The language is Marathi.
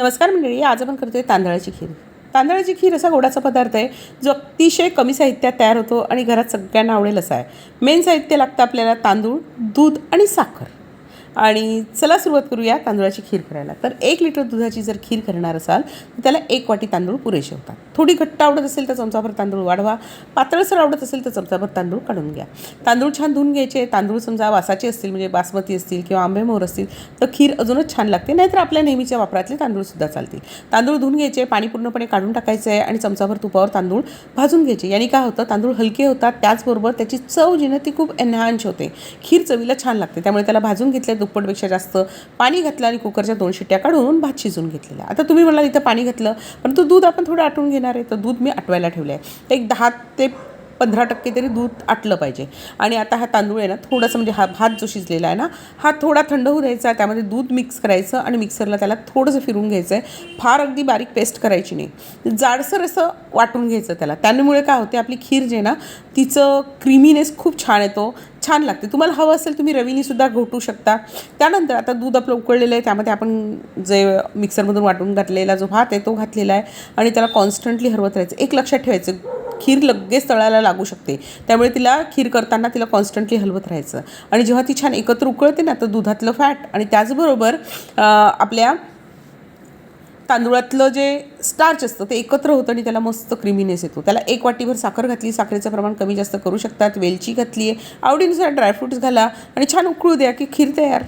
नमस्कार मंडळी आज आपण करतोय तांदळाची खीर. तांदळाची खीर असा गोडाचा पदार्थ आहे जो अतिशय कमी साहित्यात तयार होतो आणि घरात सगळ्यांना आवडेल असा आहे. मेन साहित्य लागतं आपल्याला तांदूळ दूध आणि साखर. आणि चला सुरुवात करूया तांदळाची खीर करायला. तर एक लिटर दुधाची जर खीर करणार असाल तर त्याला एक वाटी तांदूळ पुरेसे होतात. थोडी घट्ट आवडत असेल तर चमचाभर तांदूळ वाढवा. पातळसर आवडत असेल तर चमचाभर तांदूळ काढून घ्या. तांदूळ छान धुवून घ्यायचे. तांदूळ समजा वासाचे असतील म्हणजे बासमती असतील किंवा आंबेमोहर असतील तर खीर अजूनच छान लागते. नाहीतर आपल्या नेहमीच्या वापरातले तांदूळसुद्धा चालतील. तांदूळ धुवून घ्यायचे पाणी पूर्णपणे काढून टाकायचं आहे आणि चमचाभर तुपावर तांदूळ भाजून घ्यायचे. याने काय होतं? तांदूळ हलके होतात. त्याचबरोबर त्याची चव जी ना ती खूप एनहान्स होते. खीर चवीला छान लागते. त्यामुळे त्याला भाजून घेतलं दुप्पटपेक्षा जास्त पाणी घातलं आणि कुकरच्या दोन शिट्ट्या काढून भात शिजून घेतलेला. आता तुम्ही म्हणाल इथं पाणी घातलं परंतु दूध आपण थोडं आटून घेणार आहे. तर दूध मी आटवायला ठेवलं आहे एक दहा ते पंधरा टक्के तरी दूध आटलं पाहिजे. आणि आता हा तांदूळ आहे ना थोडंसं म्हणजे हा भात जो शिजलेला आहे ना हा थोडा थंड होऊ द्यायचा त्यामध्ये दूध मिक्स करायचं आणि मिक्सरला त्याला थोडंसं फिरून घ्यायचं आहे. फार अगदी बारीक पेस्ट करायची नाही. जाडसर असं वाटून घ्यायचं त्याला. त्यामुळे काय होते आपली खीर जे आहे ना तिचं क्रिमिनेस खूप छान येतो. छान लागते. तुम्हाला हवं असेल तुम्ही रवीनीसुद्धा घोटू शकता. त्यानंतर आता दूध आपलं उकळलेलं आहे त्यामध्ये आपण जे मिक्सरमधून वाटून घातलेला जो भात आहे तो घातलेला आहे आणि त्याला कॉन्स्टंटली हरवत राहायचं. एक लक्षात ठेवायचं खीर लगेच तळायला लागू शकते. त्यामुळे तिला खीर करताना तिला कॉन्स्टंटली हलवत राहायचं. आणि जेव्हा ती छान एकत्र उकळते ना तर दुधातलं फॅट आणि त्याचबरोबर आपल्या तांदूळातलं जे स्टार्च असतं ते एकत्र होतं आणि त्याला मस्त क्रिमीनेस येतो. त्याला एक वाटीभर साखर घातली साखरेचं प्रमाण कमी जास्त करू शकतात. वेलची घातली आहे आवडीनुसार ड्रायफ्रुट्स घाला आणि छान उकळू द्या की खीर तयार